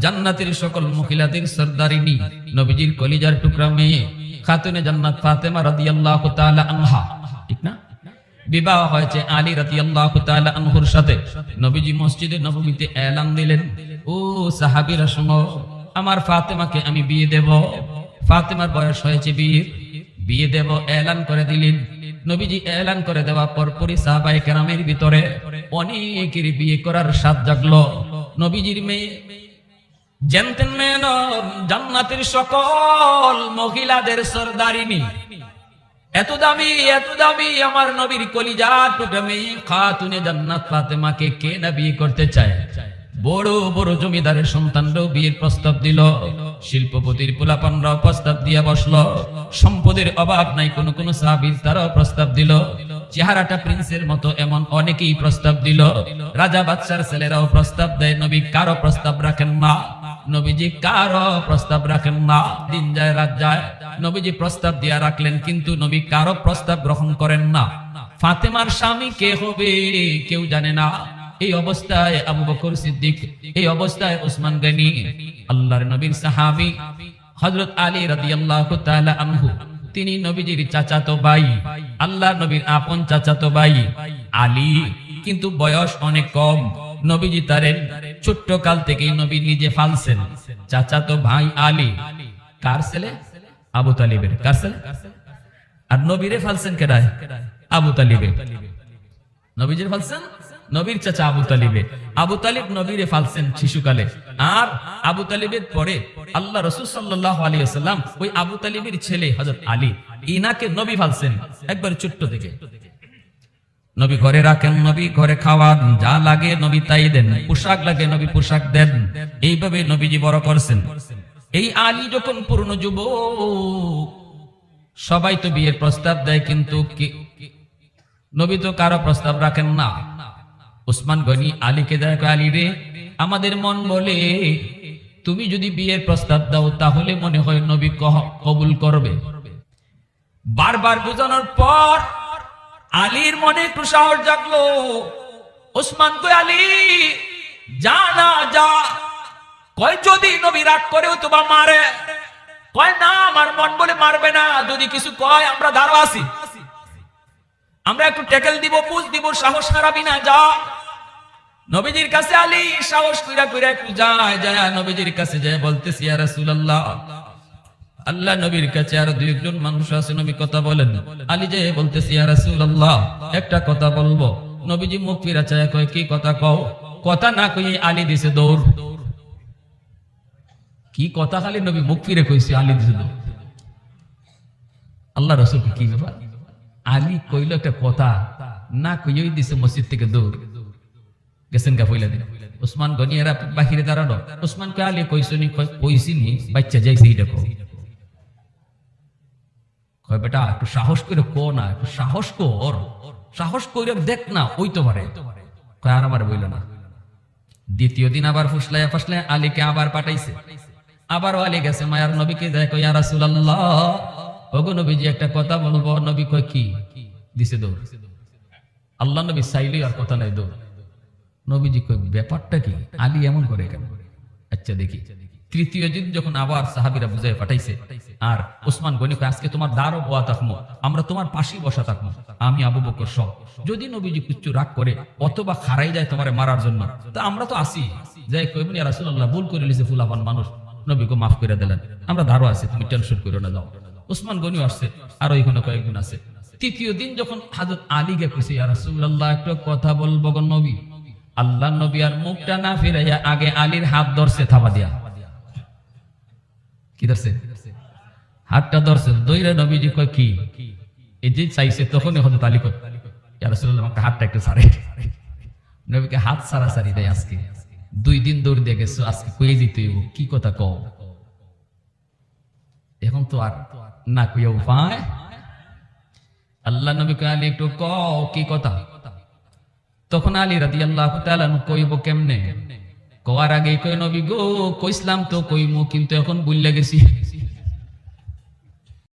জান্নাতের সকল মহিলাদের সরদারিনী, নবীজির কলিজার টুকরা মেয়ে, খাতুনে জান্নাত ফাতেমা রাদিয়াল্লাহু তাআলা আনহা। ঠিক না? বিবাহ হয়েছে আলী রাদিয়াল্লাহু তাআলা আনহুর সাথে। নবীজি মসজিদে নববীতে এলান দিলেন, ও সাহাবীরা শোনো, আমার ফাতেমাকে আমি বিয়ে দেব। ফাতেমার বয়স হয়েছে বিয়ে বিয়ে দেব, এলান করে দিলেন। নবীজি এলান করে দেওয়া পর পরই সাহাবায়ে কেরামের ভিতরে অনেকের বিয়ে করার স্বাদ জাগলো। নবীজির মেয়ে জান্নাতের সকল মহিলাদের সরদারিনী। এত দামি এত দামি আমার নবীর কলিজা টুকরা মেয়ে খাতুনে জান্নাত ফাতেমাকে কে না বিয়ে করতে চায়? বড় বড় জমিদারের সন্তানরাও বিয়ের প্রস্তাব দিল। শিল্পপতির পোলাপানরাও প্রস্তাব দিয়া বসল। সম্পদের অভাব নাই, কোন কোন সাহাবীর তারাও প্রস্তাব দিল। চেহারাটা প্রিন্সের মতো এমন অনেকেই প্রস্তাব দিল। রাজা বাদশার ছেলেরাও প্রস্তাব দেয়, নবী কারও প্রস্তাব রাখেন না। নবীজি কারও প্রস্তাব রাখেন না। দিন যায়, রাত যায়। নবীজি প্রস্তাব দিয়া রাখলেন, কিন্তু নবী কারও প্রস্তাব গ্রহণ করেন না। ফাতেমার স্বামী কে হবে, কেউ জানে না। এই অবস্থায় আবু বকর সিদ্দিক, এই অবস্থায় ওসমান গনি, আল্লাহর নবীর সাহাবী, হযরত আলী রাদিয়াল্লাহু তাআলা আনহু, তিনি নবীজির চাচাতো ভাই আল্লাহ নবীর আপন চাচাতো ভাই, আলী। কিন্তু বয়স অনেক কম, নবীজি তারেন ছোট্ট কাল থেকেই নবী নিজে ফালছেন, চাচাতো ভাই আলী। কার ছেলে? আবু তালিবের। কার ছেলে? আর নবীরে ফালছেন কেডায়? আবু তালিবে নবীজির ফালছেন? নবীর চাচা আবু তালিবে। আবু তালিব নবীরে ফালছেন শিশুকালে। আর আবু তালিবের পরে আল্লাহ রসুল সাল্লাহ আলী আসাল্লাম ওই আবু তালিবের ছেলে হজরত আলী, ইনাকে নবী ফালছেন একবার ছোট্ট থেকে নবী ঘরে রাখেন, নবী ঘরে খাওয়ান, যা লাগে নবী তাই দেন, পোশাক লাগে নবী পোশাক দেন, এইভাবে নবীজি বড় করছেন। এই আলী যখন পূর্ণ যুব সবাই তো বিয়ের প্রস্তাব দেয় কিন্তু নবী তো কারও প্রস্তাব রাখেন না। উসমান গনি আলীকে কয়, আলী রে আমাদের মন বলে তুমি যদি বিয়ের প্রস্তাব দাও তাহলে মনে হয় নবী কবুল করবে। বারবার বোঝানোর পর আলীর মনে একটু জাগলো ওসমান কই আলী যা না যা কয় যদি নবী রাগ করেও তোমা মারে কয় না আমার মন বলে মারবে না যদি কিছু কয় আমরা দাঁড়ো আছি। আমরা একটু টেকেল দিব, পুজ দিব, সাহস হারাবি না, যা। নবীজির কাছে আলী, সাহস কইরা কইরা একটু যায় যায় নবীজির কাছে যায়, বলতেছি, ইয়া রাসূলুল্লাহ। আল্লাহ নবীর কাছে আর দুই একজন মানুষ আছে, নবী কথা বলেন। আলী যে বলতেছি, ইয়া রাসূলুল্লাহ। একটা কথা বলব। নবীজি মুখ ফিরা চায়, কয়, কি কথা কও? কথা না কই আলী দিছে দৌড়। কি কথা খালি নবী মুখ ফিরে কইছে, আলী দিছে দৌড়। আল্লাহ রসুল কি ব্যাপার? আলী কইল একটা কথা, না কইই দিছে মসজিদ থেকে দৌড় গেছেন গা ফইলা দিন ওসমান গনিয়ারা বাহিরে দাঁড়ানো। ওসমান কে আলী কইসনি কইসিনি বাচ্চা যাইছে এইটা কও কয় বেটা, একটু সাহস করে কো না, একটু সাহস কর। সাহস করে দেখ না, ওই তো পারে। কয়, আর আমার বইল না। দ্বিতীয় দিন আবার ফুসলাইয়া ফাসলাইয়া আলীকে আবার পাঠাইছে। আবারও আলী গেছে, মায়ার নবীকে কই আর রাসূলুল্লাহ। ওগো নবীজি, একটা কথা বলব। নবী কয় কি? দিছে দৌড়। আল্লাহ নবী চাইলেই আর কথা নাই দৌড়। নবীজি কই ব্যাপারটা কি? আলী এমন করে কেন? আচ্ছা দেখি। তৃতীয় দিন যখন আবার সাহাবিরা বুঝাই পাঠাইছে, আর ওসমান গনি আজকে তোমার দ্বারও বোয়া থাকব আমরা তোমার পাশেই বসা থাকব আমি আবু বকর সহ। যদি নবীজি কুচ্ছু রাগ করে অথবা খারাই যায় তোমার মারার জন্য, তা আমরা তো আসি যাই কইবনি রাসূলুল্লাহ ভুল করে লিছে ফুলাবান মানুষ। নবীকে মাফ করে দিলেন। আমরা ধারও আছি, তুমি টেনশন করো না, যাও। ওসমান গনিও আসছে, আর ওইখানে কয়েকজন আছে। তৃতীয় দিন যখন হাজরত আলীকে কইছে, ইয়া একটা কথা বলব গো নবী। আল্লাহ নবী আর মুখটা না ফিরাইয়া আগে আলীর হাত ধরছে, থাবা দিয়া। কি ধরছে? হাতটা ধরছে, দইরা নবীজি কয়, কি? এই যে চাইছে, তখনই রাসূলুল্লাহ, আমাকে হাতটা একটু ছাড়ে। নবীকে হাত সারা সারি দেয় আজকে। দুই দিন দৌড় দিয়ে গেছো, আজকে কয়ে দিতে কি কথা কও? এখন তো আর না কুয়া উপায়? আল্লাহ নবী আলী, একটু ক কি কথা? তখন আলী রাদি আল্লাহ কইব, কেমনে? কওয়ার আগে কই নবী গো, কইসলাম তো কইমু, কিন্তু এখন বুঝলে গেছি।